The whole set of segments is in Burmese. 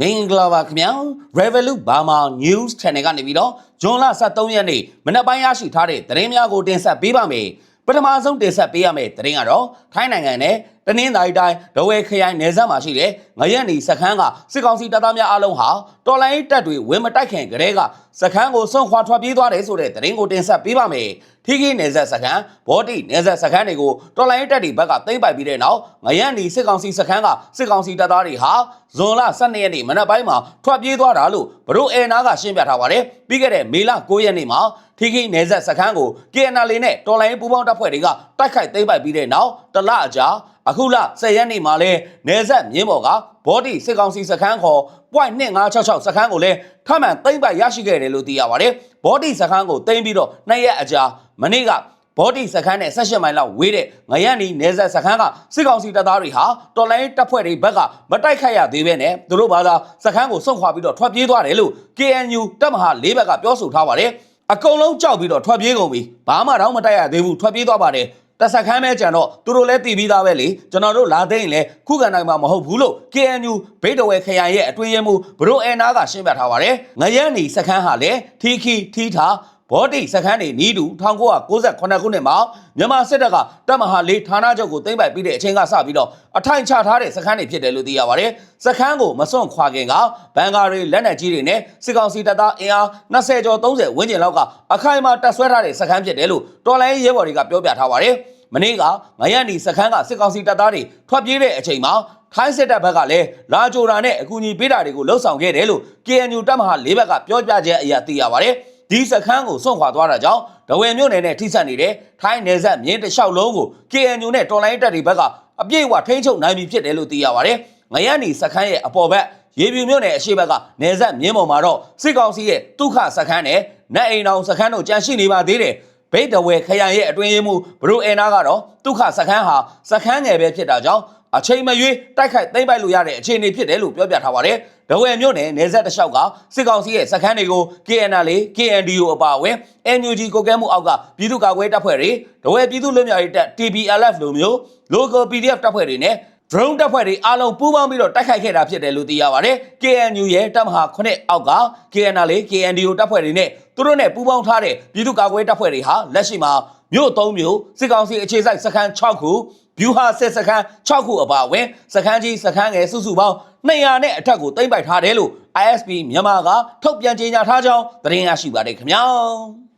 မင်္ဂလာပါခင်ဗျာ Revolut Burma News Channel ကနေပြီးတော့ဇွန်လ23ရက်နေ့မနက်ပိုင်းရရှိထားတဲ့သတင်းများကိုတင်ဆက်ပေးပါမယ်ပထမဆုံးတင်ဆက်ပေးရမယ့်သတင်းကတော့ထိုင်းနိုင်ငံနဲ့ တနင်္သာရီတိုင်းဒဝဲခရိုင်နယ်စပ်မှာရှိတဲ့ငရက်နီစခန်းကစစ်ကောင်စီတပ်သားများအလုံးဟာတော်လိုင်းတပ်တွေဝင်မတိုက်ခင်ကတည်းကစခန်းကိုစွန့်ခွာထွက်ပြေးသွားတယ်ဆိုတဲ့သတင်းကိုတင်ဆက်ပေးပါမယ်ထီးခီနယ်စပ်စခန်းဘောတိနယ်စပ်စခန်းတွေကိုတော်လိုင်းတပ်တွေဘက်ကသိမ်းပိုက်ပြီးတဲ့နောက်ငရက်နီစစ်ကောင်စီစခန်းကစစ်ကောင်စီတပ်သားတွေဟာဇွန်လ12ရက်နေ့မနက်ပိုင်းမှာထွက်ပြေးသွားတာလို့ဘရိုအဲနာကရှင်းပြထားပါတယ်ပြီးခဲ့တဲ့မေလ9ရက်နေ့မှာထီးခီနယ်စပ်စခန်းကို KNL နဲ့တော်လိုင်းပူးပေါင်းတပ်ဖွဲ့တွေကတိုက်ခိုက်သိမ်းပိုက်ပြီးတဲ့နောက်တလအကြာအခုလ10ရက်နေ့မှာလဲနယ်စပ်မြင်းပေါ်ကဘောဒီစစ်ကောင်စီစခန်းခေါ် .2566 စခန်းကိုလည်းထမှန်သိမ်းပိုက်ရရှိခဲ့တယ်လို့သိရပါတယ်ဘောဒီစခန်းကိုသိမ်းပြီးတော့နှစ်ရက်အကြာမနေ့ကဘောဒီစခန်းနဲ့18မိုင်လောက်ဝေးတဲ့ငရန်နီနယ်စပ်စခန်းကစစ်ကောင်စီတပ်သားတွေဟာတော်လိုင်းတပ်ဖွဲ့တွေဘက်ကမတိုက်ခိုက်ရသေးပဲနဲ့သူတို့ဘာသာစခန်းကိုစွန့်ခွာပြီးတော့ထွက်ပြေးသွားတယ်လို့ KNU တပ်မဟာ၄ဘက်ကပြောဆိုထားပါတယ်အကုန်လုံးကြောက်ပြီးတော့ထွက်ပြေးကုန်ပြီဘာမှတော့မတိုက်ရသေးဘူးထွက်ပြေးသွားပါတယ် တဆက်ခမ်းမဲကြံတော့သူတို့လည်းတည်ပြီးသားပဲလေကျွန်တော်တို့လာသိရင်လည်းခုခံနိုင်မှာမဟုတ်ဘူးလို့ KNU ဘိတ်တော်ဝဲခရိုင်ရဲ့အတွင်းရေးမှူးဘရိုအဲနာကရှင်းပြထားပါတယ်ငရန်နီစခန်းဟာလည်းထီခီထီထာ ဘောတိစခန်းနေနီးတူ1998ခုနှစ်မှာမြန်မာစစ်တပ်ကတပ်မဟာလေးဌာနချုပ်ကိုသိမ်းပိုက်ပြီးတဲ့အချိန်ကစပြီးတော့အထိုင်ချထားတဲ့စခန်းတွေဖြစ်တယ်လို့သိရပါတယ်စခန်းကိုမစွန့်ခွာခင်ကဘန်ကာရီလက်နက်ကြီးတွေနဲ့စစ်ကောင်စီတပ်သားအင်အား20ကျော်30ဝန်းကျင်လောက်ကအခိုင်အမာတပ်ဆွဲထားတဲ့စခန်းဖြစ်တယ်လို့တော်လိုင်းရဲဘော်တွေကပြောပြထားပါတယ်မနေ့ကငရန်ဒီစခန်းကစစ်ကောင်စီတပ်သားတွေထွက်ပြေးတဲ့အချိန်မှာထိုင်းစစ်တပ်ဘက်ကလည်းလာဂျိုရာနဲ့အကူအညီပေးတာတွေကိုလှုပ်ဆောင်ခဲ့တယ်လို့ KNU တပ်မဟာ၄ဘက်ကပြောပြချက်အရာသိရပါတယ်။ ဒီစခန်းကိုစွန့်ခွာသွားတာကြောင့်ဒဝယ်မြို့နယ်နဲ့ထိစပ်နေတဲ့ထိုင်းနယ်စပ်မြင်းတစ်လျှောက်လုံးကို KNU နဲ့တော်လိုင်းတပ်တွေဘက်ကအပြည့်အဝထိန်းချုပ်နိုင်ပြီဖြစ်တယ်လို့သိရပါတယ်။ငရန်ဒီစခန်းရဲ့အပေါ်ဘက်ရေပြူမြို့နယ်အရှိဘက်ကနယ်စပ်မြင်းပေါ်မှာတော့စစ်ကောင်စီရဲ့ဒုက္ခစခန်းနဲ့နတ်အိမ်တော်စခန်းတို့ကြန့်ရှိနေပါသေးတယ်။ဘိတ်တဝဲခရိုင်ရဲ့အတွင်းရေးမှူးဘရိုအဲနာကတော့ဒုက္ခစခန်းဟာစခန်းငယ်ပဲဖြစ်တာကြောင့် အချိန်မရွေးတိုက်ခိုက်သိမ်းပိုက်လို့ရတဲ့အခြေအနေဖြစ်တယ်လို့ပြောပြထားပါတယ်။ဒဝဲမြို့နယ်နယ်စပ်တစ်လျှောက်ကစစ်ကောင်စီရဲ့စခန်းတွေကို KNL, KNDO အပါအဝင် NUG ကိုကဲမှုအောက်ကပြည်သူ့ကာကွယ်တပ်ဖွဲ့တွေဒဝဲပြည်သူ့လွတ်မြောက်ရေးတပ် TPLF လိုမျိုး local PDF တပ်ဖွဲ့တွေနဲ့ drone တပ်ဖွဲ့တွေအားလုံးပူးပေါင်းပြီးတော့တိုက်ခိုက်ခဲ့တာဖြစ်တယ်လို့သိရပါတယ်။ KNU ရဲ့တပ်မဟာ9အောက်က KNL, KNDO တပ်ဖွဲ့တွေနဲ့သူတို့နဲ့ပူးပေါင်းထားတဲ့ပြည်သူ့ကာကွယ်တပ်ဖွဲ့တွေဟာလက်ရှိမှာ မြို့၃မြို့စစ်ကောင်စီအခြေစိုက်စခန်း6ခုဗျူဟာစစ်စခန်း6ခုအပါအဝင်စခန်းကြီးစခန်းငယ်စုစုပေါင်း200နဲ့အထက်ကိုသိမ်းပိုက်ထားတယ်လို့ ISP မြန်မာကထုတ်ပြန်ကြေညာထားကြောင်းသတင်းရရှိပါတယ်ခင်ဗျာ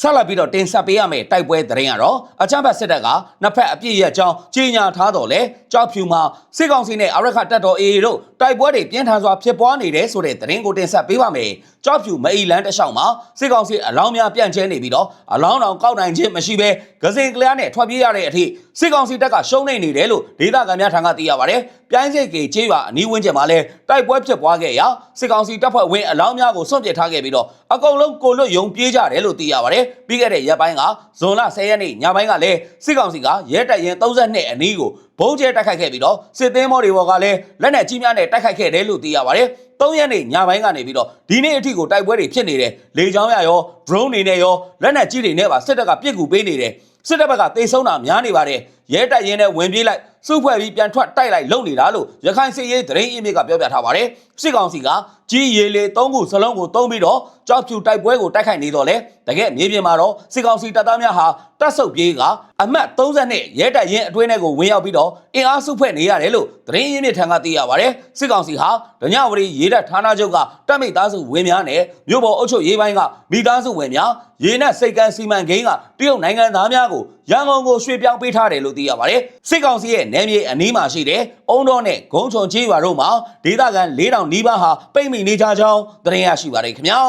ဆက်လက်ပြီးတော့တင်ဆက်ပေးရမယ့်တိုက်ပွဲသတင်းကတော့အချမ်းဘတ်စစ်တပ်ကနှစ်ဖက်အပြည့်ရဲ့အကြောင်းကြီးညာထားတော်လဲကြောက်ဖြူမှာစစ်ကောင်စီနဲ့အရက်ခတပ်တော် AA တို့တိုက်ပွဲတွေပြင်းထန်စွာဖြစ်ပွားနေတယ်ဆိုတဲ့သတင်းကိုတင်ဆက်ပေးပါမယ်ကြောက်ဖြူမအီလန်တလျှောက်မှာစစ်ကောင်စီအလောင်းများပြန့်ကျဲနေပြီးတော့အလောင်းတော်ကောက်နိုင်ခြင်းမရှိဘဲဂစင်ကလျားနဲ့ထွက်ပြေးရတဲ့အထိစစ်ကောင်စီတပ်ကရှုံးနေနေတယ်လို့ဒေသခံများထံကသိရပါတယ်ပြိုင်းစိတ်ကေကျေးရွာအနီးဝန်းကျင်မှာလဲတိုက်ပွဲဖြစ်ပွားခဲ့ရာစစ်ကောင်စီတပ်ဖွဲ့ဝင်အလောင်းများကိုစွန့်ပစ်ထားခဲ့ပြီးတော့အကုန်လုံးကိုလွတ်ယုံပြေးကြတယ်လို့သိရပါတယ်ပြီးခဲ့တဲ့ရက်ပိုင်းကဇွန်လ10ရက်နေ့ညပိုင်းကလည်းစစ်ကောင်စီကရဲတပ်ရင်32အနီးကိုဘုံကျဲတိုက်ခိုက်ခဲ့ပြီးတော့စစ်သေးမောတွေဘော်ကလည်းလက်နက်ကြီးများနဲ့တိုက်ခိုက်ခဲ့တယ်လို့သိရပါတယ်၃ရက်နေ့ညပိုင်းကနေပြီးတော့ဒီနေ့အထိကိုတိုက်ပွဲတွေဖြစ်နေတယ်လေကြောင်းရရော drone တွေနဲ့ရောလက်နက်ကြီးတွေနဲ့ပါစစ်တပ်ကပြစ်ကူပေးနေတယ်စစ်တပ်ဘက်ကတေဆုံးတာများနေပါတယ်ရဲတပ်ရင်နဲ့ဝင်ပြေးလိုက်စုဖွဲ့ပြီးပြန်ထွက်တိုက်လိုက်လုံနေတာလို့ရခိုင်စစ်ရေးသတင်းအင်းမြစ်ကပြောပြထားပါတယ်စစ်ကောင်စီကကြီးရေလေ၃ခုစလုံးကိုတုံးပြီးတော့ ကြောက်ဖြူတိုက်ပွဲကိုတိုက်ခိုက်နေတော့လေတကယ်မြေပြင်မှာတော့စစ်ကောင်စီတပ်သားများဟာတပ်ဆုပ်ပြေးကအမှတ်30ရဲတပ်ရင်အတွင်းထဲကိုဝင်ရောက်ပြီးတော့အင်အားစုဖွဲ့နေရတယ်လို့သတင်းရင်းမြစ်ထံကသိရပါတယ်စစ်ကောင်စီဟာဒညဝရီရေတပ်ဌာနချုပ်ကတပ်မိသားစုဝင်များနဲ့မြို့ပေါ်အုပ်ချုပ်ရေးပိုင်းကမိသားစုဝင်များရေနက်စိတ်ကန်းစီမံကိန်းကတရုတ်နိုင်ငံသားများကိုရန်ကုန်ကိုရွှေ့ပြောင်းပေးထားတယ်လို့သိရပါတယ်စစ်ကောင်စီရဲ့နယ်မြေအနီးမှာရှိတဲ့အုံတော်နဲ့ဂုံချုံချေးရွာတို့မှာဒေသခံ4000နီးပါးဟာပိတ်မိနေကြကြောင်းသတင်းရရှိပါတယ်ခင်ဗျာ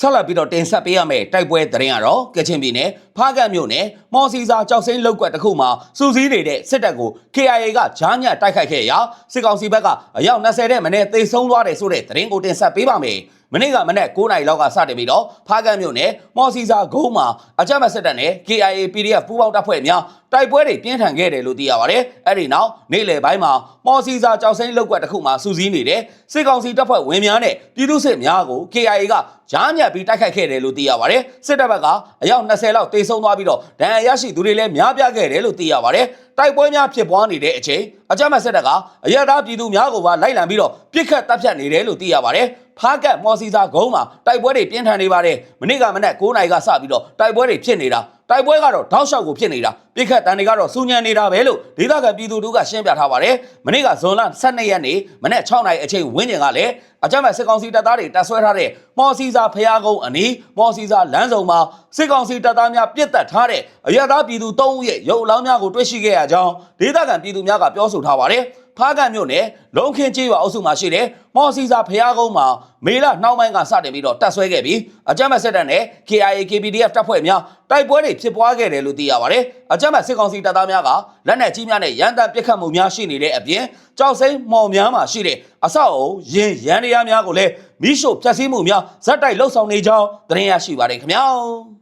ဆက်လက်ပြီးတော့တင်ဆက်ပေးရမယ့်တိုက်ပွဲသတင်းကတော့ကချင်ပြည်နယ်ဖားကတ်မြို့နယ်မော်စီစာကြောက်စိမ်းလောက်ကွက်တစ်ခုမှာစူးစီးနေတဲ့စစ်တပ်ကို KIA ကဂျားညက်တိုက်ခိုက်ခဲ့ရာစစ်ကောင်စီဘက်ကအယောက်20တဲ့မနေ့သေဆုံးသွားတယ်ဆိုတဲ့သတင်းကိုတင်ဆက်ပေးပါမယ်။ မနေ့ကမနေ့9နိုင်လောက်ကစတင်ပြီးတော့ဖားကတ်မြို့နယ်မော်စီစာဂုံးမှာအကြမ်းဖက်စစ်တပ်နဲ့ KIA PDF ပူးပေါင်းတပ်ဖွဲ့များတိုက်ပွဲတွေပြင်းထန်ခဲ့တယ်လို့သိရပါတယ်။အဲ့ဒီနောက်နေ့လယ်ပိုင်းမှာမော်စီစာကြောက်စိမ်းလောက်ကွက်တစ်ခုမှာစူးစီးနေတဲ့စစ်ကောင်စီတပ်ဖွဲ့ဝင်များနဲ့ပြည်သူစစ်များကို KIA ကဂျားညက်ပြီးတိုက်ခိုက်ခဲ့တယ်လို့သိရပါတယ်။စစ်တပ်ဘက်ကအယောက်20လောက်တေဆုံးသွားပြီးတော့ဒဏ်ရာရရှိသူတွေလည်းများပြားခဲ့တယ်လို့သိရပါတယ်။တိုက်ပွဲများဖြစ်ပွားနေတဲ့အချိန်အကြမ်းဖက်စစ်တပ်ကအရသာပြည်သူများကိုပါလိုက်လံပြီးတော့ပြစ်ခတ်တပ်ဖြတ်နေတယ်လို့သိရပါတယ်ဖားကတ်မော်စီစာဂုံးမှာတိုက်ပွဲတွေပြင်းထန်နေပါတယ်မနေ့ကမနက်9နာရီကစပြီးတော့တိုက်ပွဲတွေဖြစ်နေတာတိုက်ပွဲကတော့တောက်လျှောက်ကိုဖြစ်နေတာပြစ်ခတ်တန်တွေကတော့စူညံနေတာပဲလို့ဒေသခံပြည်သူတို့ကရှင်းပြထားပါတယ်မနေ့ကဇွန်လ12ရက်နေ့မနက်6နာရီအချိန်ဝန်းကျင်ကလည်းအကြမ်းဖက်စစ်ကောင်စီတပ်သားတွေတပ်ဆွဲထားတဲ့မော်စီစာဖျားကုန်းအနီးမော်စီစာလမ်းစုံမှာစစ်ကောင်စီတပ်သားများပြစ်တက်ထားတဲ့အရသာပြည်သူ၃ဦးရဲ့ရုပ်အလောင်းများကိုတွေ့ရှိခဲ့ရကြောင်းဒေသခံပြည်သူများကပြောဆိုထားပါတယ် ဖားကန့်မြို့နယ်လုံခင်းကျေးရွာအုပ်စုမှာရှိတဲ့မော်စီစာဖျားကုန်းမှာမေလနှောင်းပိုင်းကစတင်ပြီးတော့တပ်ဆွဲခဲ့ပြီးအကြမ်းဖက်စစ်တပ်နဲ့ KIA KPDF တပ်ဖွဲ့များတိုက်ပွဲတွေဖြစ်ပွားခဲ့တယ်လို့သိရပါတယ်။အကြမ်းဖက်စစ်ကောင်စီတပ်သားများကလက်နက်ကြီးများနဲ့ရန်တမ်းပစ်ခတ်မှုများရှိနေတဲ့အပြင်ကြောက်စိမ်းမှော်များမှာရှိတဲ့အဆောက်အုံရင်ရန်တရားများကိုလည်းမိရှို့ဖျက်ဆီးမှုများဇက်တိုက်လှုပ်ဆောင်နေကြောင်းသတင်းရရှိပါတယ်ခင်ဗျာ။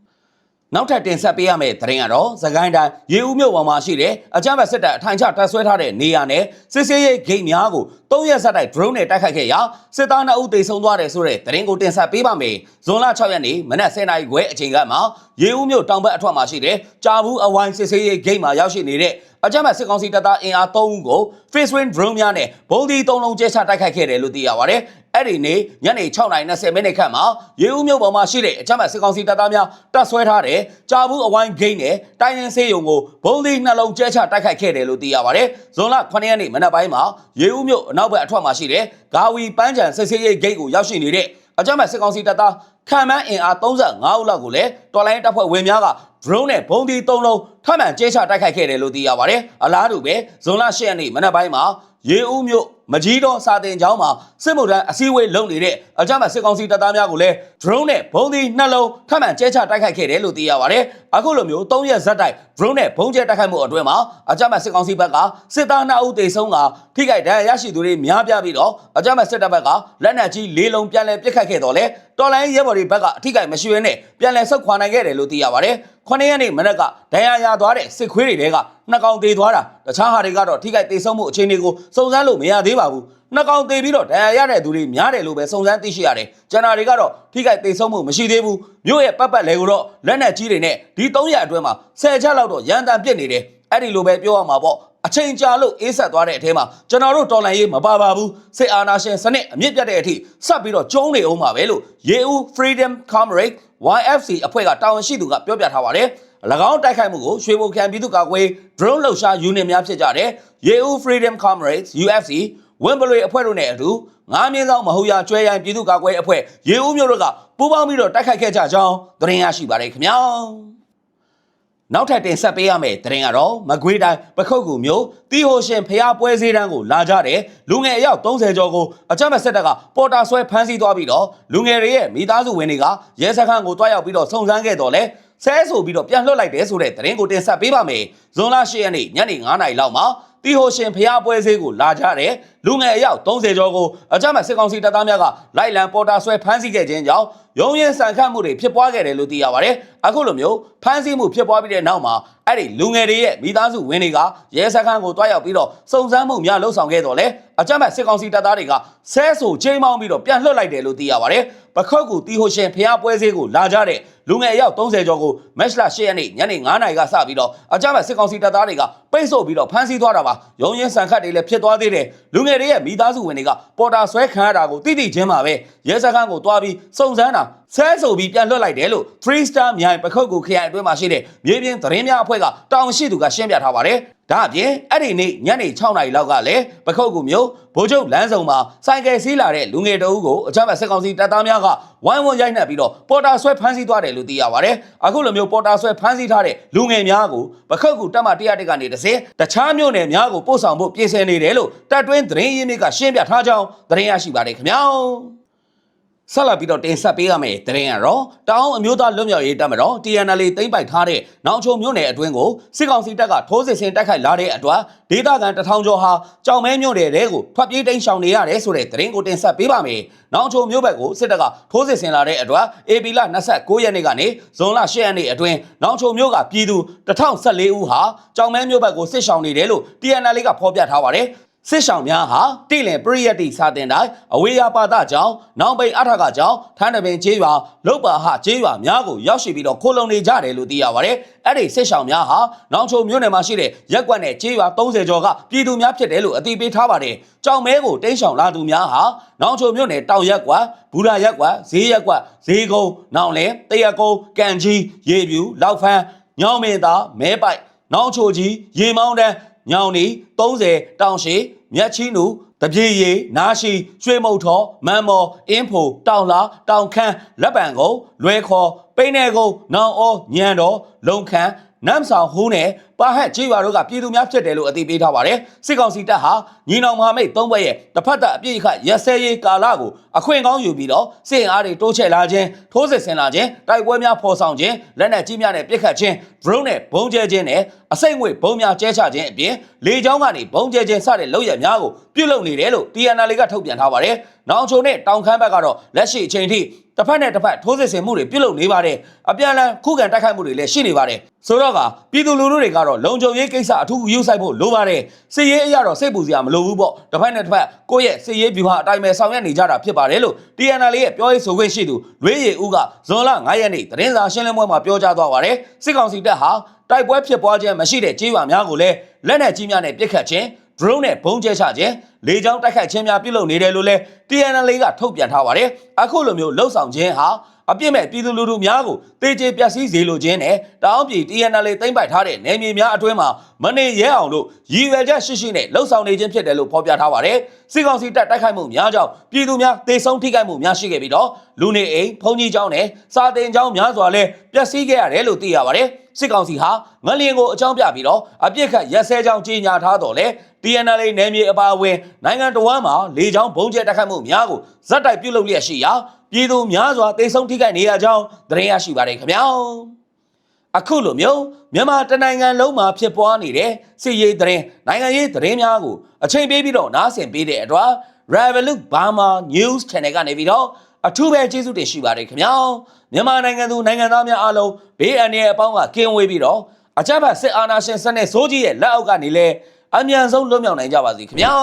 နောက်ထပ်တင်ဆက်ပေးရမယ့်သတင်းကတော့သခိုင်းတိုင်းရေဦးမြို့ပေါ်မှာရှိတဲ့အကြမ်းဖက်စစ်တပ်အထိုင်ချတပ်ဆွဲထားတဲ့နေရာနဲ့စစ်စေးရေးဂိတ်များကို၃ရက်ဆက်တိုက် drone နဲ့တိုက်ခိုက်ခဲ့ရာစစ်သား2ဦးသေဆုံးသွားတယ်ဆိုတဲ့သတင်းကိုတင်ဆက်ပေးပါမယ်။ဇွန်လ6ရက်နေ့မနက်10:00နာရီခွဲအချိန်ကမှရေဦးမြို့တောင်ဘက်အထွက်မှာရှိတဲ့ကြာဘူးအဝိုင်းစစ်စေးရေးဂိတ်မှာရောက်ရှိနေတဲ့ အကြမ်းဖက်စစ်ကောင်စီတပ်သားအင်အား3ဦးကို face wind drone များနဲ့ဘုံဒီ3လုံးကျဲချတိုက်ခိုက်ခဲ့တယ်လို့သိရပါတယ်။အဲ့ဒီနေ့ညနေ6:20မိနစ်ခန့်မှာရေဦးမြို့ပေါ်မှာရှိတဲ့အကြမ်းဖက်စစ်ကောင်စီတပ်သားများတပ်ဆွဲထားတဲ့ကြာဘူးအဝိုင်းဂိတ်နဲ့တိုင်းရင်းစေးရုံကိုဘုံဒီနှလုံးကျဲချတိုက်ခိုက်ခဲ့တယ်လို့သိရပါတယ်။ဇွန်လ9ရက်နေ့မနက်ပိုင်းမှာရေဦးမြို့အနောက်ဘက်အထွက်မှာရှိတဲ့ဂါဝီပန်းချံစစ်စေးရေးဂိတ်ကိုရောက်ရှိနေတဲ့ အကြမ်းဖက်စစ်ကောင်စီတပ်သားခံမှန်းအင်အား35ဦးလောက်ကိုလည်းတော်လိုင်းတပ်ဖွဲ့ဝင်များက drone နဲ့ဘုံဒီ3လုံးထပ်မံကျဲချတိုက်ခိုက်ခဲ့တယ်လို့သိရပါတယ်။အလားတူပဲဇွန်လ10ရက်နေ့မနက်ပိုင်းမှာ ရေဦးမြို့မကြီးတော်စာတင်ကျောင်းမှာစစ်မှုထမ်းအစည်းအဝေးလုပ်နေတဲ့အကြမ်းဖက်စစ်ကောင်စီတပ်သားများကိုလည်း drone နဲ့ဘုံဒီနှလုံးထပ်မံကျဲချတိုက်ခိုက်ခဲ့တယ်လို့သိရပါတယ်။အခုလိုမျိုး3ရက်ဇက်တိုက် drone နဲ့ဘုံကျဲတိုက်ခိုက်မှုအတွင်းမှာအကြမ်းဖက်စစ်ကောင်စီဘက်ကစစ်သား2ဦးသေဆုံးကထိခိုက်ဒဏ်ရာရရှိသူတွေများပြားပြီးတော့အကြမ်းဖက်စစ်တပ်ဘက်ကလက်နက်ကြီး၄လုံးပြန်လည်ပစ်ခတ်ခဲ့တော့လေတော်လိုင်းရဲဘော်တွေဘက်ကအထိခိုက်မရှိဘဲနဲ့ပြန်လည်ဆုတ်ခွာနိုင်ခဲ့တယ်လို့သိရပါတယ်။ ခုနှစ်ရက်နေ့မနက်ကဒဏ်ရာရသွားတဲ့စစ်ခွေးတွေတဲကနှစ်ကောင်သေသွားတာတခြားဟာတွေကတော့ထိခိုက်သေဆုံးမှုအခြေအနေကိုစုံစမ်းလို့မရသေးပါဘူး။နှစ်ကောင်သေပြီးတော့ဒဏ်ရာရတဲ့သူတွေများတယ်လို့ပဲစုံစမ်းသိရှိရတယ်။ကျန်တာတွေကတော့ထိခိုက်သေဆုံးမှုမရှိသေးဘူး။မြို့ရဲ့ပတ်ပတ်လေကိုတော့လက်နက်ကြီးတွေနဲ့ဒီ၃ရက်အတွင်းမှာ၁၀ချက်လောက်တော့ရန်တမ်းပစ်နေတယ်။အဲ့ဒီလိုပဲပြောရမှာပေါ့။အချိန်ကြာလို့အေးဆက်သွားတဲ့အထဲမှာကျွန်တော်တို့တော်လန်ရေးမပါပါဘူးစစ်အာဏာရှင်စနစ်အမြင့်ပြတ်တဲ့အထိဆက်ပြီးတော့ကျုံးနေအောင်ပါပဲလို့ရေဦး Freedom Comrade YFC အဖွဲ့ကတာဝန်ရှိသူကပြောပြထားပါတယ်၎င်းတိုက်ခိုက်မှုကိုရွှေဘိုခံပြည်သူ့ကာကွယ် drone လှုပ်ရှား unit များဖြစ်ကြတဲ့ရေဦး Freedom Comrades UFC ဝင်းဘလွေအဖွဲ့တို့နဲ့အတူငါးမြင်းဆောင်မဟုတ်ရကျွဲရိုင်းပြည်သူ့ကာကွယ်အဖွဲ့ရေဦးမြို့တို့ကပူးပေါင်းပြီးတော့တိုက်ခိုက်ခဲ့ကြကြောင်းသတင်းရရှိပါတယ်ခင်ဗျာ နောက်ထပ်တင်ဆက်ပေးရမယ့်သတင်းကတော့မကွေးတိုင်းပခုတ်ကူမြို့တီဟိုရှင်ဖျားပွဲစည်းတန်းကိုလာကြတဲ့လူငယ်အယောက်30ကျော်ကိုအကြမ်းဖက်စစ်တပ်ကပေါ်တာဆွဲဖမ်းဆီးသွားပြီးတော့လူငယ်တွေရဲ့မိသားစုဝင်တွေကရဲစခန်းကိုတွားရောက်ပြီးတော့စုံစမ်းခဲ့တော့လဲဆဲဆိုပြီးတော့ပြန်လွှတ်လိုက်တယ်ဆိုတဲ့သတင်းကိုတင်ဆက်ပေးပါမယ်။ဇွန်လ10ရက်နေ့ညနေ9:00နာရီလောက်မှာတီဟိုရှင်ဖျားပွဲစည်းကိုလာကြတဲ့ လူငယ်အယောက်30ကျော်ကိုအကြမ်းဖက်စစ်ကောင်စီတပ်သားများကလိုက်လံပေါ်တာဆွဲဖမ်းဆီးခဲ့ခြင်းကြောင့်ရုံးရင်ဆန်ခတ်မှုတွေဖြစ်ပွားခဲ့တယ်လို့သိရပါတယ်။အခုလိုမျိုးဖမ်းဆီးမှုဖြစ်ပွားပြီးတဲ့နောက်မှာအဲ့ဒီလူငယ်တွေရဲ့မိသားစုဝင်တွေကရဲစခန်းကိုတွားရောက်ပြီးတော့စုံစမ်းမှုများလှုပ်ဆောင်ခဲ့တော့လေအကြမ်းဖက်စစ်ကောင်စီတပ်သားတွေကဆဲဆိုချိန်မောင်းပြီးတော့ပြန်လွှတ်လိုက်တယ်လို့သိရပါတယ်။ပခုတ်ကူတီဟိုရှင်ဖျားပွဲစည်းကိုလာကြတဲ့လူငယ်အယောက်30ကျော်ကိုမက်လ10ရက်နေ့ညနေ9:00နာရီကစပြီးတော့အကြမ်းဖက်စစ်ကောင်စီတပ်သားတွေကပိတ်ဆို့ပြီးတော့ဖမ်းဆီးသွားတာပါ။ရုံးရင်ဆန်ခတ်တွေလည်းဖြစ်သွားသေးတယ်။လူငယ်တွေရဲ့မိသားစုဝင်တွေကပေါ်တာဆွဲခံရတာကိုတိတိချင်းပါပဲရဲစခန်းကိုတွားပြီးစုံစမ်းတာဆဲဆိုပြီးပြန်လွှတ်လိုက်တယ်လို့ Three Star မြိုင်ပခုတ်ကူခရိုင်အတွင်းမှာရှိတဲ့မြေပြင်သတင်းများအဖွဲ့ကတောင်ရှိသူကရှင်းပြထားပါတယ်။ ဒါအပြင်အဲ့ဒီနေ့ညနေ6နာရီလောက်ကလည်းပခုတ်ကူမျိုးဗိုလ်ချုပ်လမ်းဆောင်မှာစိုင်ကယ်စီးလာတဲ့လူငယ်တအုပ်ကိုအကြမ်းဖက်စစ်ကောင်စီတပ်သားများကဝိုင်းဝန်းရိုက်နှက်ပြီးတော့ပေါ်တာဆွဲဖမ်းဆီးသွားတယ်လို့သိရပါတယ်။အခုလိုမျိုးပေါ်တာဆွဲဖမ်းဆီးထားတဲ့လူငယ်များကိုပခုတ်ကူတပ်မ100တက်ကနေတစ်စင်းတခြားမြို့နယ်များကိုပို့ဆောင်ဖို့ပြင်ဆင်နေတယ်လို့တပ်တွင်းသတင်းရင်းမြစ်ကရှင်းပြထားကြောင်းသတင်းရရှိပါတယ်ခင်ဗျာ။ ဆက်လက်ပြီးတော့တင်ဆက်ပေးရမယ့်သတင်းကတော့တောင်အမျိုးသားလွတ်မြောက်ရေးတပ်မတော် TNL သိမ်းပိုက်ထားတဲ့နောင်ချုံမြို့နယ်အတွင်းကိုစစ်ကောင်စီတပ်ကထိုးစစ်ဆင်တိုက်ခိုက်လာတဲ့အတွက်ဒေသခံတထောင်ကျော်ဟာကြောင်မဲမြို့နယ်တဲကိုထွက်ပြေးတိမ်းရှောင်နေရတယ်ဆိုတဲ့သတင်းကိုတင်ဆက်ပေးပါမယ်။နောင်ချုံမြို့ဘက်ကိုစစ်တပ်ကထိုးစစ်ဆင်လာတဲ့အတွက် AB လ29ရက်နေ့ကနေဇွန်လ10ရက်နေ့အတွင်းနောင်ချုံမြို့ကပြည်သူ1014ဦးဟာကြောင်မဲမြို့ဘက်ကိုစစ်ရှောင်နေတယ်လို့ TNL ကဖော်ပြထားပါတယ်။ စစ်ဆောင်များဟာတိလင်ပရိယတ်တိစာတင်တိုင်းအဝေးရပါဒကြောင့်နောင်ပိန်အထကကြောင့်ထန်းတပင်ကျေးရွာလုတ်ပါဟကျေးရွာများကိုရောက်ရှိပြီးတော့ခိုးလုံနေကြတယ်လို့သိရပါတယ်။အဲ့ဒီစစ်ဆောင်များဟာနောင်ချုံမြို့နယ်မှာရှိတဲ့ရက်ကွက်နဲ့ကျေးရွာ30ကျော်ကပြည်သူများဖြစ်တယ်လို့အသိပေးထားပါတယ်။ကြောင်မဲကိုတိန့်ဆောင်လာသူများဟာနောင်ချုံမြို့နယ်တောင်ရက်ကွက်ဘူရာရက်ကွက်ဈေးရက်ကွက်ဈေးကုန်းနောင်လင်းတရက်ကုန်းကန်ကြီးရေပြူလောက်ဖန်းညောင်မင်းသားမဲပိုက်နောင်ချိုကြီးရေမောင်းတန်း ညောင်နီ30တောင်ရှိမြတ်ချင်းနူတပြေရီနာရှိရွှေမုတ်ထောမန်မော်အင်းဖိုတောင်လာတောင်ခမ်းလက်ပံကုန်းလွဲခေါ်ပိန်းနေကုန်းနောင်အောညံတော်လုံခမ်းနမ်ဆောင်ဟူးနဲ့ ပါဟက်ကြေးရွာတို့ကပြည်သူများဖြစ်တယ်လို့အသိပေးထားပါတယ်စစ်ကောင်စီတပ်ဟာညီနောင်မဟာမိတ်သုံးဘက်ရဲ့တစ်ဖက်သက်အပြည့်အခရက်စဲရေးကာလကိုအခွင့်ကောင်းယူပြီးတော့စစ်အားတွေတိုးချဲ့လာခြင်းထိုးစစ်ဆင်လာခြင်းတိုက်ပွဲများဖော်ဆောင်ခြင်းလက်နက်ကြီးများနဲ့ပစ်ခတ်ခြင်း drone နဲ့ဘုံကျဲခြင်းနဲ့အစိမ့်ငွေဘုံများကျဲချခြင်းအပြင်လေကြောင်းကနေဘုံကျဲခြင်းစတဲ့လုပ်ရများကိုပြုလုပ်နေတယ်လို့ TNL ကထုတ်ပြန်ထားပါတယ်။နောင်ချုံနဲ့တောင်ခမ်းဘက်ကတော့လက်ရှိအချိန်ထိတစ်ဖက်နဲ့တစ်ဖက်ထိုးစစ်ဆင်မှုတွေပြုလုပ်နေပါတယ်။အပြန်အလှန်ခုခံတိုက်ခိုက်မှုတွေလည်းရှိနေပါတယ်။ဆိုတော့ကပြည်သူလူထုတွေကတော့လုံခြုံရေးကိစ္စအထူးယူဆိုင်ဖို့လိုပါတယ်။စစ်ရေးအရာတော့စိတ်ပူစရာမလိုဘူးပေါ့။တစ်ဖက်နဲ့တစ်ဖက်ကိုယ့်ရဲ့စစ်ရေးဗျူဟာအတိုင်းပဲဆောင်ရွက်နေကြတာဖြစ်ပါတယ်လို့ TNL ရဲ့ပြောရေးဆိုခွင့်ရှိသူလွေးရီဦးကဇွန်လ9ရက်နေ့သတင်းစာရှင်းလင်းပွဲမှာပြောကြားသွားပါတယ်။စစ်ကောင်စီတပ်ဟာတိုက်ပွဲဖြစ်ပွားခြင်းမရှိတဲ့ကြေးရွာများကိုလည်းလက်နက်ကြီးများနဲ့ပစ်ခတ်ခြင်း drone နဲ့ဘုံကျဲချခြင်းလေကြောင်းတိုက်ခိုက်ခြင်းများပြုလုပ်နေတယ်လို့လည်း TNL ကထုတ်ပြန်ထားပါတယ်။အခုလိုမျိုးလှုပ်ဆောင်ခြင်းဟာ အပြစ်မဲ့ပြည်သူလူထုများကိုတေကျေပျက်စီးစေလိုခြင်းနဲ့တောင်းပြည် TNL သိမ့်ပိုက်ထားတဲ့နယ်မြေများအတွင်းမှာမနေရဲအောင်လို့ရည်ရွယ်ချက်ရှိရှိနဲ့လှုပ်ဆောင်နေခြင်းဖြစ်တယ်လို့ဖော်ပြထားပါတယ်။စစ်ကောင်စီတပ်တိုက်ခိုက်မှုများကြောင့်ပြည်သူများတေဆုံးထိခိုက်မှုများရှိခဲ့ပြီးတော့လူနေအိမ်ဘုံကြီးကျောင်းနဲ့စာတင်ကျောင်းများစွာလည်းပျက်စီးခဲ့ရတယ်လို့သိရပါတယ်။စစ်ကောင်စီဟာငလျင်ကိုအကြောင်းပြပြီးတော့အပြစ်ခတ်ရက်စဲကြောင်းကြီးညာထားတော်လဲ TNL နယ်မြေအပါအဝင်နိုင်ငံတော်ဝန်မှာလေကြောင်းဘုံကျဲတိုက်ခိုက်မှုများကိုဇက်တိုက်ပြုတ်လုပ်လျက်ရှိရာ ပြည်သူများစွာတေဆုံးထိခိုက်နေရကြောင်းသတင်းရရှိပါတယ်ခင်ဗျာအခုလိုမျိုးမြန်မာတနိုင်ငံလုံးမှာဖြစ်ပွားနေတဲ့စစ်ရေးသတင်းနိုင်ငံရေးသတင်းများကိုအချိန်ပေးပြီးတော့နားဆင်ပေးတဲ့အတွက် Revolut Burma News Channel ကနေပြီးတော့အထူးပဲကျေးဇူးတင်ရှိပါတယ်ခင်ဗျာမြန်မာနိုင်ငံသူနိုင်ငံသားများအားလုံးဘေးအန္တရာယ်အပေါင်းကကင်းဝေးပြီးတော့အကြမ်းဖက်စစ်အာဏာရှင်စနစ်စိုးကြီးရဲ့လက်အောက်ကနေလဲအမြန်ဆုံးလွတ်မြောက်နိုင်ကြပါစေခင်ဗျာ